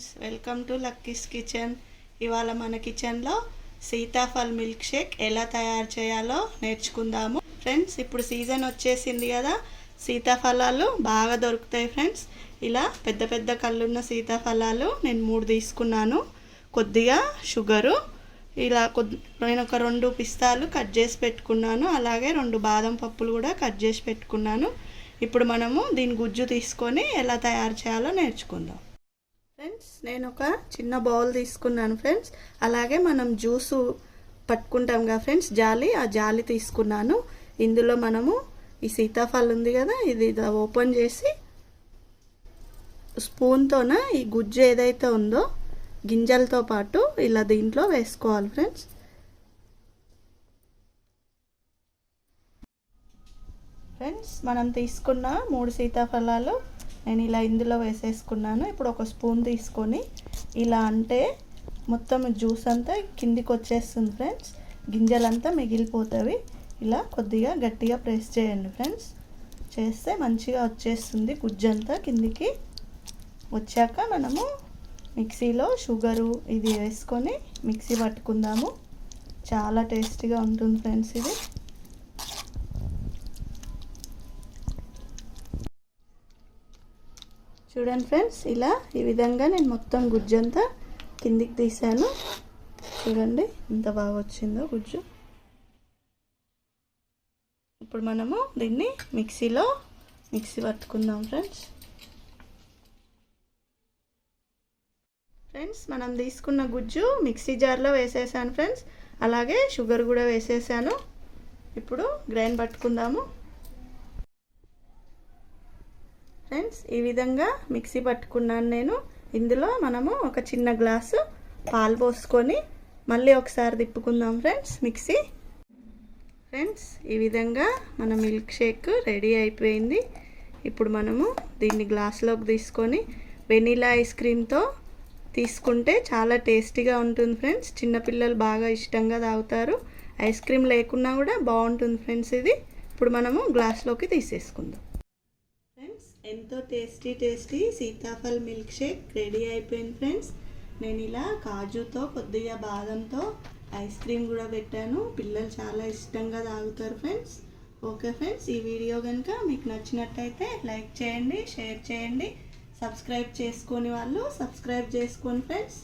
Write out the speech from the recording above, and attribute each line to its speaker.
Speaker 1: Friends welcome to Lucky's kitchen. ఇవాళ మన కిచెన్లో సీతాఫల్ మిల్క్ షేక్ ఎలా తయారు చేయాలో నేర్చుకుందాము. ఫ్రెండ్స్ ఇప్పుడు సీజన్ వచ్చేసింది కదా సీతాఫలాలు బాగా దొరుకుతాయి ఫ్రెండ్స్. ఇలా పెద్ద పెద్ద కళ్ళున్న సీతాఫలాలు నేను మూడు తీసుకున్నాను. కొద్దిగా షుగరు ఇలా కొద్ది నేను ఒక రెండు పిస్తాలు కట్ చేసి పెట్టుకున్నాను. అలాగే రెండు బాదం పప్పులు కూడా కట్ చేసి పెట్టుకున్నాను. ఇప్పుడు మనము దీని గుజ్జు తీసుకొని ఎలా తయారు చేయాలో నేర్చుకుందాం. ఫ్రెండ్స్ నేను ఒక చిన్న బౌల్ తీసుకున్నాను ఫ్రెండ్స్. అలాగే మనం జ్యూసు పట్టుకుంటాం కదా ఫ్రెండ్స్ జాలి ఆ జాలి తీసుకున్నాను. ఇందులో మనము ఈ సీతాఫలం ఉంది కదా ఇది ఓపెన్ చేసి స్పూన్తోన ఈ గుజ్జు ఏదైతే ఉందో గింజలతో పాటు ఇలా దీంట్లో వేసుకోవాలి ఫ్రెండ్స్. ఫ్రెండ్స్ మనం తీసుకున్న మూడు సీతాఫలాలు నేను ఇలా ఇందులో వేసేసుకున్నాను. ఇప్పుడు ఒక స్పూన్ తీసుకొని ఇలా అంటే మొత్తం జ్యూస్ అంతా కిందికి వచ్చేస్తుంది ఫ్రెండ్స్. గింజలంతా మిగిలిపోతాయి ఇలా కొద్దిగా గట్టిగా ప్రెస్ చేయండి ఫ్రెండ్స్. చేస్తే మంచిగా వచ్చేస్తుంది గుజ్జంతా కిందికి. వచ్చాక మనము మిక్సీలో షుగరు ఇది వేసుకొని మిక్సీ పట్టుకుందాము. చాలా టేస్టీగా ఉంటుంది ఫ్రెండ్స్ ఇది. చూడండి ఫ్రెండ్స్ ఇలా ఈ విధంగా నేను మొత్తం గుజ్జంతా కిందికి తీసాను చూడండి ఎంత బాగా వచ్చిందో గుజ్జు. ఇప్పుడు మనము దీన్ని మిక్సీలో మిక్సీ పట్టుకుందాం ఫ్రెండ్స్. ఫ్రెండ్స్ మనం తీసుకున్న గుజ్జు మిక్సీ జార్లో వేసేసాను ఫ్రెండ్స్. అలాగే షుగర్ కూడా వేసేసాను. ఇప్పుడు గ్రైండ్ పట్టుకుందాము. ఫ్రెండ్స్ ఈ విధంగా మిక్సీ పట్టుకున్నాను నేను. ఇందులో మనము ఒక చిన్న గ్లాసు పాలు పోసుకొని మళ్ళీ ఒకసారి తిప్పుకుందాం ఫ్రెండ్స్ మిక్సీ. ఫ్రెండ్స్ ఈ విధంగా మన మిల్క్ షేక్ రెడీ అయిపోయింది. ఇప్పుడు మనము దీన్ని గ్లాస్లోకి తీసుకొని వెనీలా ఐస్ క్రీమ్తో తీసుకుంటే చాలా టేస్టీగా ఉంటుంది ఫ్రెండ్స్. చిన్నపిల్లలు బాగా ఇష్టంగా తాగుతారు. ఐస్ క్రీమ్ లేకున్నా కూడా బాగుంటుంది ఫ్రెండ్స్ ఇది. ఇప్పుడు మనము గ్లాస్లోకి తీసేసుకుందాం. ఎంతో tasty tasty sitaphal milk shake ready అయిపోయింది ఫ్రెండ్స్. నేను ఇలా కాజుతో కొద్దిగా బాదంతో ఐస్ క్రీమ్ కూడా పెట్టాను. పిల్లలు చాలా ఇష్టంగా తాగుతారు ఫ్రెండ్స్. ఓకే ఫ్రెండ్స్ ఈ వీడియో కనుక మీకు నచ్చినట్టయితే లైక్ చేయండి షేర్ చేయండి సబ్స్క్రైబ్ చేసుకొని వాళ్ళు సబ్స్క్రైబ్ చేసుకోండి ఫ్రెండ్స్.